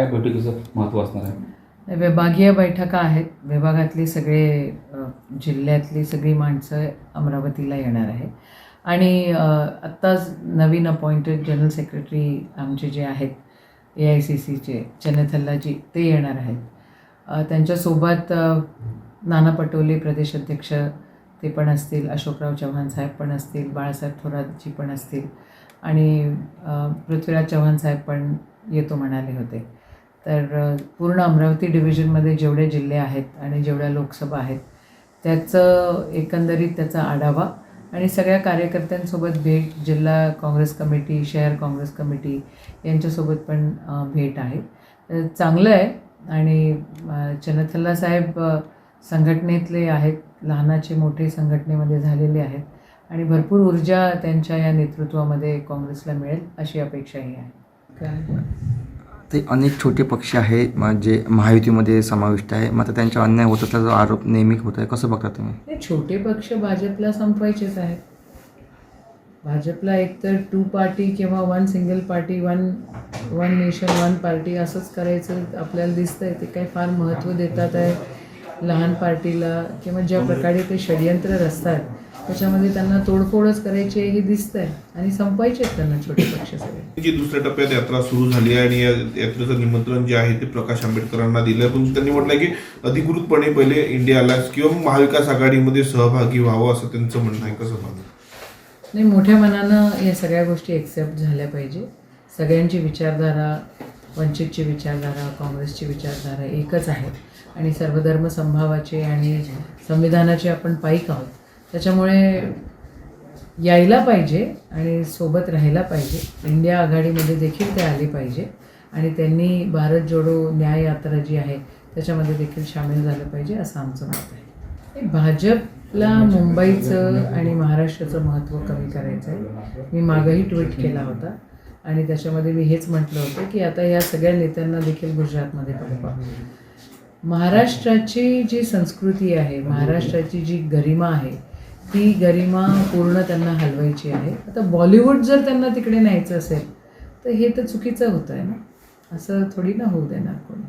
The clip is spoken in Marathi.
काय बैठकीचं महत्त्व असणार आहे? विभागीय बैठका आहेत. विभागातली सगळे जिल्ह्यातली सगळी माणसं अमरावतीला येणार आहे. आणि आत्ताच नवीन अपॉइंटेड जनरल सेक्रेटरी आमचे जे आहेत ए आय सी सीचे चनेथल्लाजी ते येणार आहेत. त्यांच्यासोबत नाना पटोले प्रदेशाध्यक्ष ते पण असतील. अशोकराव चव्हाण साहेब पण असतील. बाळासाहेब थोरातजी पण असतील. आणि पृथ्वीराज चव्हाण साहेब पण येतो म्हणाले होते. तर पूर्ण अमरावती डिव्हिजनमध्ये जेवढे जिल्हे आहेत आणि जेवढ्या लोकसभा आहेत त्याचं एकंदरीत त्याचा आढावा आणि सगळ्या कार्यकर्त्यांसोबत भेट जिल्हा काँग्रेस कमिटी शहर काँग्रेस कमिटी यांच्यासोबत पण भेट आहे. तर चांगलं आहे आणि चनथल्ला साहेब संघटनेतले आहेत लहानाचे मोठे संघटनेमध्ये झालेले आहेत आणि भरपूर ऊर्जा त्यांच्या या नेतृत्वामध्ये काँग्रेसला मिळेल अशी अपेक्षाही आहे. काय? ते अनेक छोटे पक्ष आहेत म- जे म्हणजे महायुतीमध्ये समाविष्ट आहे. मात्र त्यांच्या अन्याय होत असल्याचा आरोप नेहमी होत आहे कसं बघता तुम्ही? हे छोटे पक्ष भाजपला संपवायचेच आहेत. भाजपला एकतर टू पार्टी किंवा one single party one one nation one party असंच करायचं आपल्याला दिसतंय. ते काही फार महत्त्व देतात आहे. लहान पार्टीला किंवा ज्या प्रकारे ते षडयंत्र रचतात. त्याच्यामध्ये त्यांना तोडफोडच करायची आहे हे दिसतंय आणि संपवायचे आहेत त्यांना छोटे पक्ष सगळे. जी दुसऱ्या टप्प्यात यात्रा सुरू झाली आहे आणि या यात्रेचं निमंत्रण जे आहे ते प्रकाश आंबेडकरांना दिलं पण त्यांनी म्हटलंय की अधिकृतपणे पहिले इंडिया अलायन्स किंवा महाविकास आघाडीमध्ये सहभागी व्हावं असं त्यांचं म्हणणं आहे. कसं पाहतं नाही मोठ्या मनानं या सगळ्या गोष्टी एक्सेप्ट झाल्या पाहिजे. सगळ्यांची विचारधारा वंचितची विचारधारा काँग्रेसची विचारधारा एकच आहे. आणि सर्वधर्म संभावाचे आणि संविधानाचे आपण पाईक आहोत. त्याच्यामुळे यायला पाहिजे आणि सोबत राहायला पाहिजे. इंडिया आघाडीमध्ये देखील ते आले पाहिजे आणि त्यांनी भारत जोडो न्याय यात्रा जी आहे त्याच्यामध्ये देखील सामील झालं पाहिजे असं आमचं मत आहे. भाजपला मुंबईचं आणि महाराष्ट्राचं महत्त्व कमी करायचं आहे मी मागंही ट्विट केला होता आणि त्याच्यामध्ये मी हेच म्हटलं होतं की आता या सगळ्या नेत्यांना देखील गुजरातमध्ये पाठवा महाराष्ट्राची जी संस्कृती आहे महाराष्ट्राची जी गरिमा आहे ती गरिमा पूर्ण त्यांना हलवायची आहे. आता बॉलिवूड जर त्यांना तिकडे न्यायचं असेल तर हे तर चुकीचं होतं आहे ना? असं थोडी ना होऊ देणार कोणी?